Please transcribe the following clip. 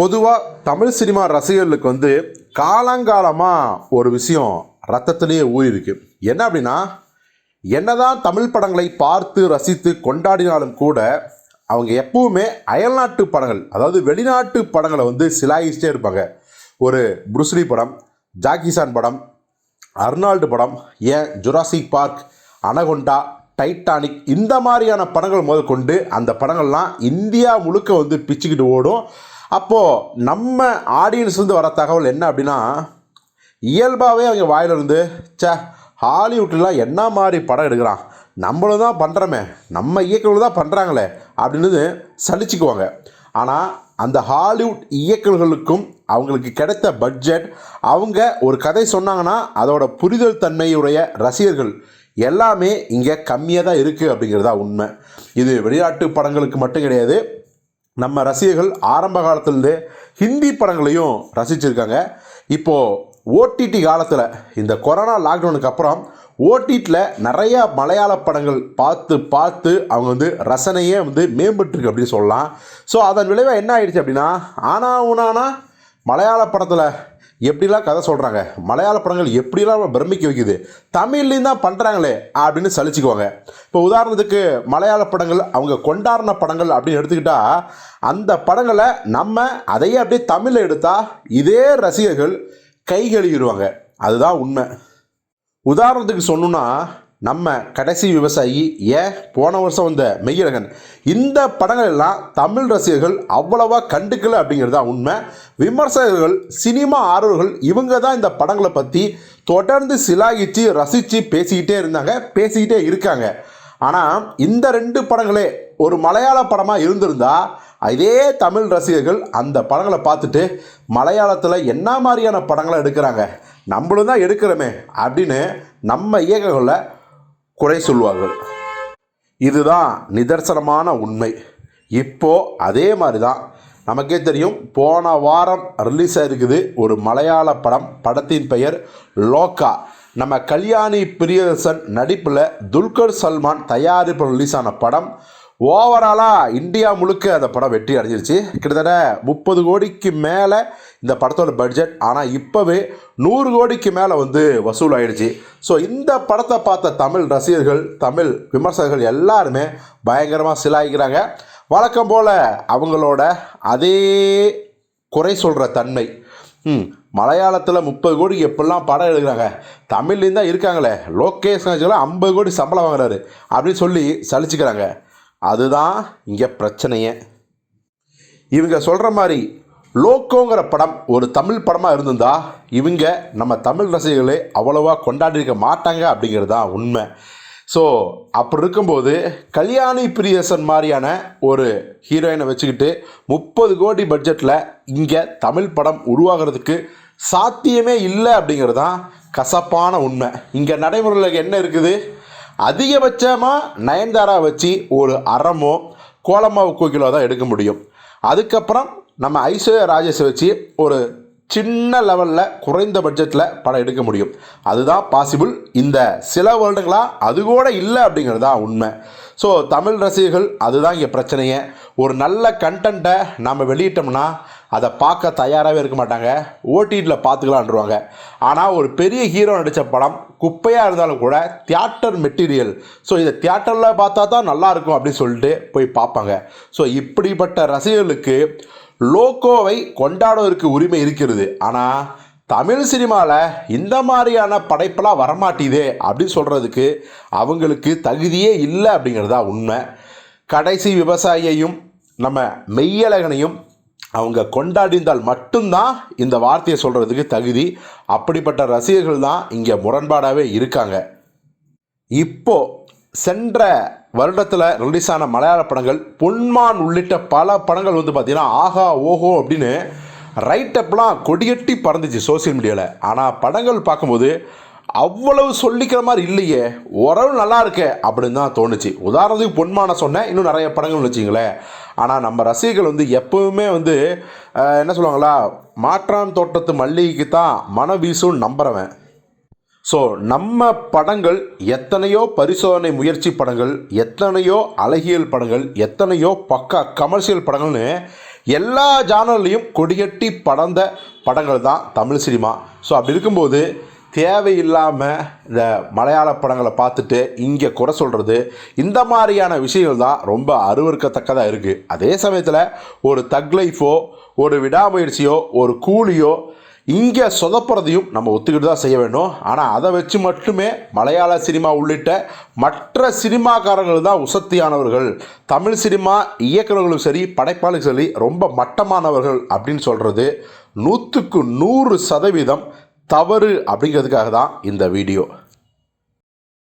பொதுவாக தமிழ் சினிமா ரசிகர்களுக்கு வந்து காலங்காலமாக ஒரு விஷயம் ரத்தத்திலேயே ஊறியிருக்கு. என்ன அப்படின்னா என்னதான் தமிழ் படங்களை பார்த்து ரசித்து கொண்டாடினாலும் கூட அவங்க எப்பவுமே அயல்நாட்டு படங்கள் அதாவது வெளிநாட்டு படங்களை வந்து சிலாயிச்சிட்டே இருப்பாங்க. ஒரு புருஸ்லி படம் ஜாக்கிசான் படம் அர்னால்டு படம் ஏன் ஜுராசிக் பார்க் அனகொண்டா டைட்டானிக் இந்த மாதிரியான படங்கள் முதல் கொண்டு அந்த படங்கள்லாம் இந்தியா முழுக்க வந்து பிச்சுக்கிட்டு ஓடும். அப்போது நம்ம ஆடியன்ஸ் வந்து வர தகவல் என்ன அப்படின்னா இயல்பாகவே அவங்க வாயிலிருந்து சே ஹாலிவுட்லாம் என்ன மாதிரி படம் எடுக்கிறான்? நம்மளும் தான் பண்ணுறோமே நம்ம இயக்குநர்கள் தான் பண்ணுறாங்களே அப்படின்னு சலிச்சுக்குவாங்க. ஆனால் அந்த ஹாலிவுட் இயக்குநர்களுக்கும் அவங்களுக்கு கிடைத்த பட்ஜெட் அவங்க ஒரு கதை சொன்னாங்கன்னா அதோட புரிதல் தன்மையுடைய ரசிகர்கள் எல்லாமே இங்கே கம்மியாக தான் இருக்குது அப்படிங்கிறதா உண்மை. இது வெளிநாட்டு படங்களுக்கு மட்டும் கிடையாது நம்ம ரசிகர்கள் ஆரம்ப காலத்துலேருந்தே ஹிந்தி படங்களையும் ரசிச்சிருக்காங்க. இப்போது ஓடிடி காலத்தில் இந்த கொரோனா லாக்டவுனுக்கு அப்புறம் ஓடிடியில் நிறையா மலையாள படங்கள் பார்த்து பார்த்து அவங்க வந்து ரசனையே வந்து மேம்பட்டுருக்கு அப்படின்னு சொல்லலாம். ஸோ அதன் விளைவாக என்ன ஆயிடுச்சு அப்படின்னா ஆனா உனானா மலையாள படத்தில் எப்படிலாம் கதை சொல்கிறாங்க மலையாள படங்கள் எப்படிலாம் பிரமிக்க வைக்குது? தமிழ்லேயும் தான் பண்ணுறாங்களே அப்படின்னு சலிச்சுக்குவாங்க. இப்போ உதாரணத்துக்கு மலையாள படங்கள் அவங்க கொண்டாடின படங்கள் அப்படின்னு எடுத்துக்கிட்டால் அந்த படங்களை நம்ம அதையே அப்படியே தமிழில் எடுத்தால் இதே ரசிகர்கள் கைகழுகிடுவாங்க அதுதான் உண்மை. உதாரணத்துக்கு சொன்னோன்னா நம்ம கடைசி விவசாயி ஏன் போன வருஷம் வந்த மெய்யழகன். இந்த படங்கள் எல்லாம் தமிழ் ரசிகர்கள் அவ்வளவா கண்டுக்கல அப்படிங்கிறது தான் உண்மை. விமர்சகர்கள் சினிமா ஆர்வர்கள் இவங்க தான் இந்த படங்களை பற்றி தொடர்ந்து சிலாகிச்சு ரசித்து பேசிக்கிட்டே இருந்தாங்க பேசிக்கிட்டே இருக்காங்க. ஆனால் இந்த ரெண்டு படங்களே ஒரு மலையாள படமாக இருந்திருந்தா அதே தமிழ் ரசிகர்கள் அந்த படங்களை பார்த்துட்டு மலையாளத்தில் என்ன மாதிரியான படங்களை எடுக்கிறாங்க? நம்மளும் தான் எடுக்கிறோமே அப்படின்னு நம்ம இயக்கங்களில் குறை சொல்வார்கள் இதுதான் நிதர்சனமான உண்மை. இப்போ அதே மாதிரி தான் நமக்கே தெரியும் போன வாரம் ரிலீஸ் ஆயிருக்குது ஒரு மலையாள படம். படத்தின் பெயர் லோக்கா நம்ம கல்யாணி பிரியதர்சன் நடிப்பில் துல்கர் சல்மான் தயாரிப்பு ரிலீஸ் ஆன படம். ஓவராலாக இந்தியா முழுக்க அந்த படம் வெற்றி அடைஞ்சிருச்சு. கிட்டத்தட்ட முப்பது கோடிக்கு மேலே இந்த படத்தோட பட்ஜெட் ஆனால் இப்போவே நூறு கோடிக்கு மேலே வந்து வசூல் ஆயிடுச்சு ஸோ இந்த படத்தை பார்த்த தமிழ் ரசிகர்கள் தமிழ் விமர்சகர்கள் எல்லாருமே பயங்கரமாக சிலாய்க்கிறாங்க. வழக்கம் போல் அவங்களோட அதே குறை சொல்கிற தன்மை. ம் மலையாளத்தில் முப்பது கோடி எப்படிலாம் படம் எடுக்கிறாங்க? தமிழ்லேருந்து தான் இருக்காங்களே. லோகேஷ் ஐம்பது கோடி சம்பளம் வாங்குறாரு அப்படின்னு சொல்லி சலிச்சுக்கிறாங்க. அதுதான் இங்கே பிரச்சனையே. இவங்க சொல்கிற மாதிரி லோக்கோங்கிற படம் ஒரு தமிழ் படமாக இருந்திருந்தா இவங்க நம்ம தமிழ் ரசிகர்களே அவ்வளோவா கொண்டாடிருக்க மாட்டாங்க அப்படிங்கிறது தான் உண்மை. ஸோ அப்படி இருக்கும்போது கல்யாணி பிரியசன் மாதிரியான ஒரு ஹீரோயினை வச்சுக்கிட்டு முப்பது கோடி பட்ஜெட்டில் இங்கே தமிழ் படம் உருவாகிறதுக்கு சாத்தியமே இல்லை அப்படிங்கிறது தான் கசப்பான உண்மை. இங்கே நடைமுறையில் என்ன இருக்குது? அதிகபட்சமாக நயன்தாரா வச்சு ஒரு அறமோ கோலமாவு கோக்கிலோ தான் எடுக்க முடியும். அதுக்கப்புறம் நம்ம ஐஸ்வர்யா ராஜேஷை வச்சு ஒரு சின்ன லெவலில் குறைந்த பட்ஜெட்டில் படம் எடுக்க முடியும். அதுதான் பாசிபிள் இந்த சில வருடங்களாக அது கூட இல்லை அப்படிங்கிறது தான் உண்மை. ஸோ தமிழ் ரசிகர்கள் அதுதான் இங்கே பிரச்சனையே. ஒரு நல்ல கண்டென்ட்டை நம்ம வெளியிட்டோம்னா அதை பார்க்க தயாராகவே இருக்க மாட்டாங்க. ஓடிடியில் பார்த்துக்கலான்ருவாங்க ஆனால் ஒரு பெரிய ஹீரோ நடித்த படம் குப்பையாக இருந்தாலும் கூட தியேட்டர் மெட்டீரியல். ஸோ இதை தியேட்டரில் பார்த்தா தான் நல்லாயிருக்கும் அப்படின்னு சொல்லிட்டு போய் பார்ப்பாங்க. ஸோ இப்படிப்பட்ட ரசிகர்களுக்கு லோகோவை கொண்டாடுவதற்கு உரிமை இருக்கிறது. ஆனால் தமிழ் சினிமாவில் இந்த மாதிரியான படைப்பெல்லாம் வரமாட்டேதே அப்படின்னு சொல்கிறதுக்கு அவங்களுக்கு தகுதியே இல்லை அப்படிங்கிறது தான் உண்மை. கடைசி விவசாயியையும் நம்ம மெய்யழகனையும் அவங்க கொண்டாடிந்தால் மட்டும்தான் இந்த வார்த்தையை சொல்கிறதுக்கு தகுதி. அப்படிப்பட்ட ரசிகர்கள் தான் இங்கே முரண்பாடாகவே இருக்காங்க. இப்போது சென்ற வருடத்தில் ரிலீஸ் ஆன மலையாள படங்கள் பொன்மான் உள்ளிட்ட பல படங்கள் வந்து பார்த்திங்கன்னா ஆஹா ஓஹோ அப்படின்னு ரைட்டப்லாம் கொடியட்டி பறந்துச்சு சோசியல் மீடியாவில் ஆனால் படங்கள் பார்க்கும்போது அவ்வளவு சொல்லிக்கிற மாதிரி இல்லையே ஓரளவு நல்லா இருக்கே அப்படின்னு தான் தோணுச்சு. உதாரணத்துக்கு பொன்மான சொன்னேன் இன்னும் நிறைய படங்கள் வச்சிங்களேன் ஆனால் நம்ம ரசிகர்கள் வந்து எப்பவுமே வந்து என்ன சொல்லுவாங்களா மாற்றான் தோட்டத்து மல்லிகைக்கு தான் மன வீசும் நம்புறவன். ஸோ நம்ம படங்கள் எத்தனையோ பரிசோதனை முயற்சி படங்கள் எத்தனையோ அழகியல் படங்கள் எத்தனையோ பக்கா கமர்ஷியல் படங்கள்னு எல்லா ஜானர்லையும் கொடிகட்டி படந்த படங்கள் தான் தமிழ் சினிமா. ஸோ அப்படி இருக்கும்போது தேவையில்லாமல் இந்த மலையாள படங்களை பார்த்துட்டு இங்கே குறை சொல்கிறது இந்த மாதிரியான விஷயங்கள் தான் ரொம்ப அருவருக்கத்தக்கதாக இருக்குது அதே சமயத்தில் ஒரு தக் லைஃபோ ஒரு விடாமுயற்சியோ ஒரு கூலியோ இங்கே சொதப்புறதையும் நம்ம ஒத்துக்கிட்டு தான் செய்ய வேண்டும். ஆனால் அதை வச்சு மட்டுமே மலையாள சினிமா உள்ளிட்ட மற்ற சினிமாக்காரர்கள் தான் உசத்தியானவர்கள். தமிழ் சினிமா இயக்குநர்களும் சரி படைப்பாளர்களும் சரி ரொம்ப மட்டமானவர்கள் அப்படின்னு சொல்கிறது நூற்றுக்கு நூறு சதவீதம் தவறு அப்படிங்கிறதுக்காக தான் இந்த வீடியோ.